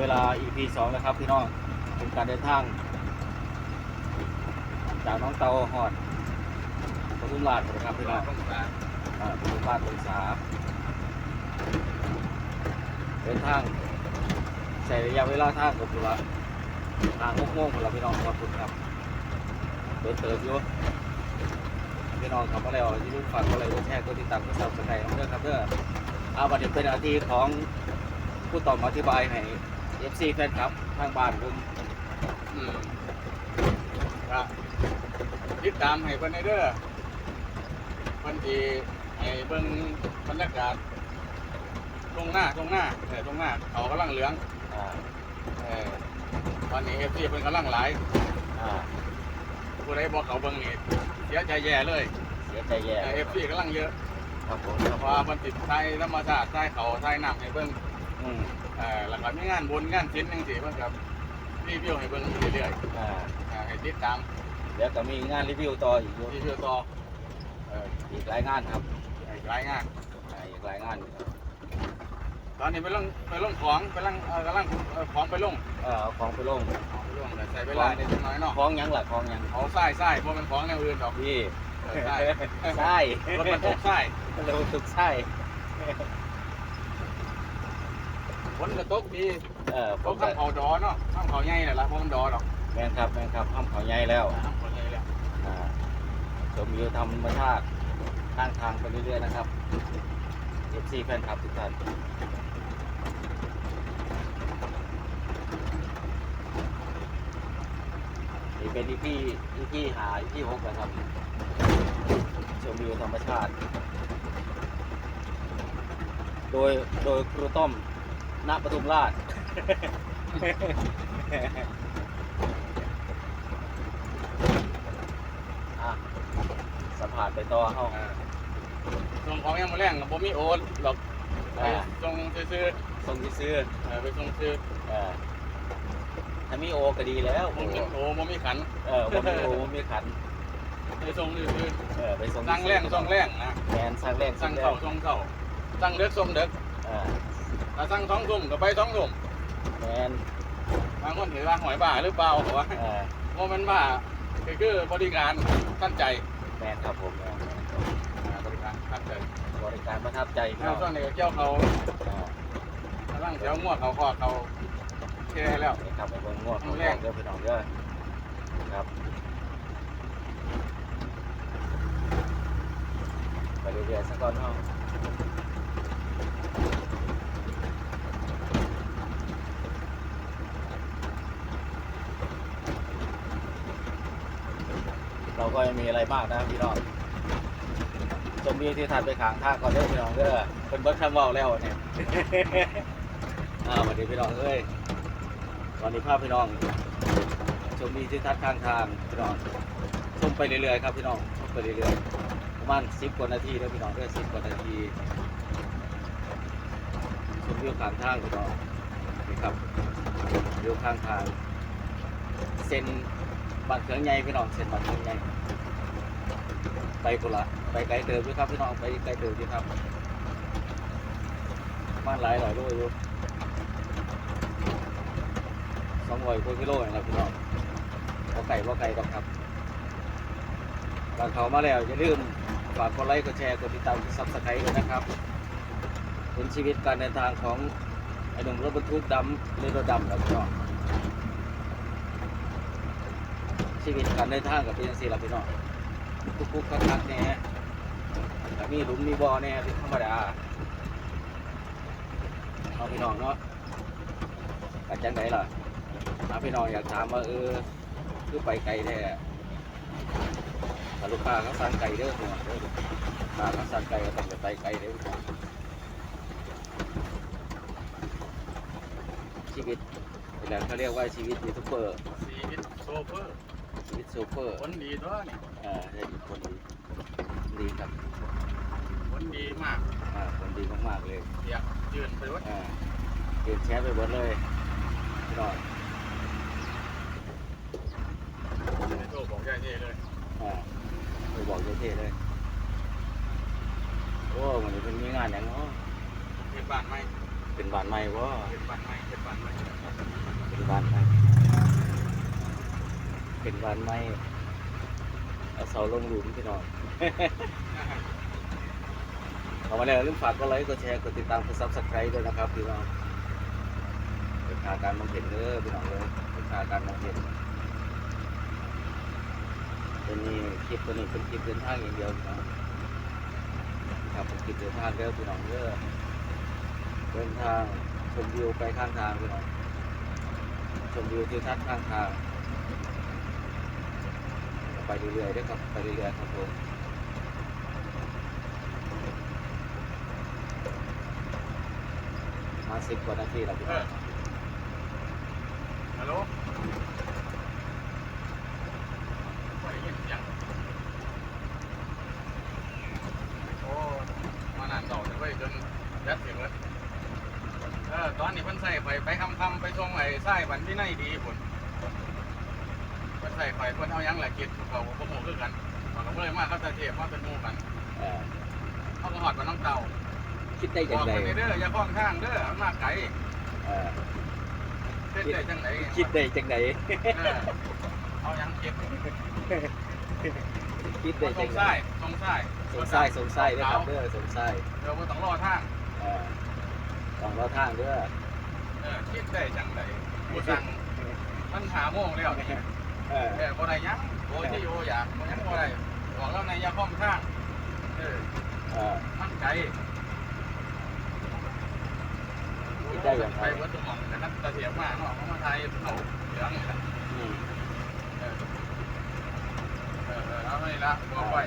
เวลา EP 2นะครับพี่น้องเป็นการเดินทาง จากน้องเตาหอดปทุมราชนะครับพี่น้องอ่าปทุมราชองศาเดินทางใช้ระยะเวลาทางกับตัวทางโมงของเราพี่น้องขอบคุณครับเดินเติมอยู่พี่น้องทำอะไรอย่าลืมฝากกดไลค์กดแชร์กดติดตามกดซับสไครต์น้องเด้อครับเด้อเอาบัดนี้เป็นหนาทีของผู้ตอบอธิบายให้ FC แฟนคลับทางบ้านผมอืมก็ติดตามให้เพิ่นให้เด้อเพิ่นสิให้เบิ่งบรรยากาศตรงหน้าตรงหน้าเออตรงหน้าเขากำลังเหลืองอ่าเออตอนนี้ FC เพิ่นกำลังหลายอ่าผู้ใดบ่เขาเบิ่งนี่เสียใจแย่เลยเสียใจแย่เออ FC กำลังเยอะครับผมเพราะว่ามันติดไทยธรรมชาติไทยเขาไทยน้ำให้เบิ่ง อืมเออแล้วก็มีงานบุญงานศิลป์จังซี่เพิ่นก็รีวิวให้เบิ่งเรื่อยอ่าๆอ่าให้ติดตามเดี๋ยวก็มีงานรีวิวต่ออีกอยู่รีวิวต่อเอออีกหลายงานครับให้รายงาน อ่าอีกหลายงานอยู่ครับตอนนี้ไปลงไปลงของไปลงเออกำลังเอาของไปลงเออเอาของไปลงของไปลงแต่ใช้เวลาในจังน้อยเนาะของหยังล่ะของหยังเอาไส้ไส้เพราะมันของแนวอื่นดอกพี่เออไส้ใช่รถบรรทุกไส้ เราตุกใช่ฝ นกระตกดีเออผเขามข้ามเขาดอเนาะข้ามเขาใหญ่แหละละเพราะมันดอดอกแม่นครับแม่นครับห้ามเขาใหญ่แล้วข้ามเขาใหญ่แล้วอ่าชมวิวธรรมชาติข้างทางไปเรื่อยๆนะครับ FC แฟนคลับทุกท่านนี่เป็นที่พี่ที่พี่หาที่หกนะครับชมวิวธรรมชาติ โดยโดยครูต้อม ณปทุมราช อะสัมผัสไปต่อเข้าเออส่งของยังมาแรงกับผมมีโอนหรอกไปอ่า ส่งซื้อส่งที่ซื้อๆเออไปส่งซื้อเออถ้ามีโอก็ดีแล้วผมมีโอผมมีขันเออผมมีโอผมมีขัน ไปส่งซื้อเออไปส่งๆสั่งแรงส่งแรงนะแมนสั่งแรงสั่งแรเข่าส่งเข่าสั่งเด็กส่งเด็กเออ ถ้าสั่งท้องทุ่มก็ไปท้องทุ่มแมนบางคนเห็นว่าหอยบ้าหรือเปล่าบอกว่าเออโมเมนต์บ้าคือคือบริการตั้งใจแมนครับผมแมนอ่าบริการตั้งใจบริการประทับใจพี่แล้น้วองส่วนนี้เจ้าเขาเออกำลังเสียวงวดเขาคอเขาแค่แล้ว นี่ครับไปเบิ่งง่วงของแรแรงกเด้อพี่น้องเด้อครับไปเรื่อยๆสักก่อนเนาะ ก็ไม่มีอะไรมากนะพี่น้องชมวิวที่ทันไปขางท่าก่อนเด้อพี่น้องเด้อเป็นเบิร์ดคำเว่าแล้วเนี่ยอ่าสวัสดีพี่น้องเอ้ยตอนนี้ภาพพี่น้องชมวิวที่ทัศน์ข้างทางพี่น้องชมไปเรื่อยๆครับพี่น้องชมไปเรื่อยๆประมาณสิบกว่านาทีแล้วพี่น้องเด้อสิบกว่านาทีชมวิวข้างทางพี่น้องนี่ครับวิวข้างทางเส้น บัตรเครื่องใหญ่พี่น้องเส้นบัตรเครื่องใหญ่ไปกุละไปไกลเติมด้วยครับพี่น้องไปไกลเติมด้วยครับประมาณหลายหลายโลอยู่สองร้อยกว่ากิโลนี่แหละพี่น้องพอไก่พอไก่ดอกครับบางเขามาแล้วอย่าลืมฝากกดไลค์กดแชร์กดติดตามกดซับสไครต์ด้วยนะครับเป็นชีวิตการเดินทางของไอ้หนุ่มรถบรรทุกดำเรือรถดำครับพี่น้อง ชีวิตการเดินทางกับเป็นยังสี่ละพี่น้องคุกคุกคักคักๆแน่แต่มีหลุมมีบ่อแน่เป็นธรรมดาเอาพี่น้องเนาะกัจังไดล่ะถ้าพี่น้องอยากถามว่าเออคือไปไกลแท้ถ้าลูกค้าเขาสั่งไก่เด้อพี่น้องเด้อลูกค้าเขาสั่งไก่ก็ต้องไปไกลเด้อชีวิตเป็นอะไรเขาเรียกว่าชีวิตยูทูบเบอร์ชีวิตโซเฟอร์ วิตซูเปอร์ผลดีตัวนี่อ่าได้ดีคนดีดีครับผลดีมากอ่าคนดีมากๆเลยอยากยืนไปวัดอ่าเก็บแชร์ไปหมดเลยพี่น้องในโทรบอกย่าเย่เลยอ่าไปบอกเท่ๆเลยโอ้วันนี้เป็นมีงานอย่างเนาะเทศบ้านไหมอเป็นบ้านใหม่วะเป็นบ้านใหม่เป็นบ้านใหม่เป็นบ้านใหม่ เป็นบ้านใหม่เอาเสาลงหลุมพี่น้อง เอามาแล้วลืมฝากก็ไลค์กดแชร์กดติดตามกดซับสไครต์ด้วยนะครับพี่น้องเป็นขาการมองเห็นเด้อพี่น้องเลยเป็นขาการมองเห็นตัวนี้คลิปตัวนี้เป็นคลิปเดินทางอย่างเดียวนะครับเป็นคลิปเดินทางเด้อพี่น้องเด้อเดินทางชมวิวไปข้างทางพี่น้องชมวิวทิวทัศน์ข้างทาง ไปเรื่อยๆด้อครับไปเรื่อยๆครับผมมาสิบกว่านาทีแล้วพี่ฮัลโหลตอนนี้เพิ่นใส่ไปไปคำคำไปส่งไอ้ไส้บันที่ไหนดีพุ่นเพิ่น ใส่ไปเพิ่นเอาหยังแหละกินเขาก็บ่ฮู้คือกันเขาก็เลยมาเขาจะเทียบมาเป็นหมู่กันเออเขาก็หอดมาน้องเต่าคิดได้บยังอกไงคนนี้เด้ออย่าคล้องข้างเด้อมันมาไกลเออเส้นได้จังไหนคิดได้จังไงเออเอาหยังเก็บคิดตได้รจังงไงไส้ตรงไส้สงสัยสงสัยด้วยครับเด้อสงสัยเดี๋ยวบ่ต้องรอทางเออต้องเราทางเด้อเออคิดได้จังไหนกูสั่งมันหาโมงแล้วนี่เออ แต่บ่ได้หยังโอ้ยจะอยู่อยากบ่หยังบ่ได้บอกแล้วในอย่าคล้องข้างเออเออมันไกลคิดได้ยังไงไปวัดตรงหม่องนะครับตะเทียบมากเนาะเขามาไทยเขาเหลืองนี่แหละอืมเออเออเออเอาให้ละบอกไว้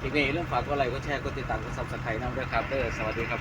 ทีนี้เรื่องฝากกดไลค์กดแชร์กดติดตามกดซับสไครต์น้ำด้วยครับเด้อสวัสดีครับ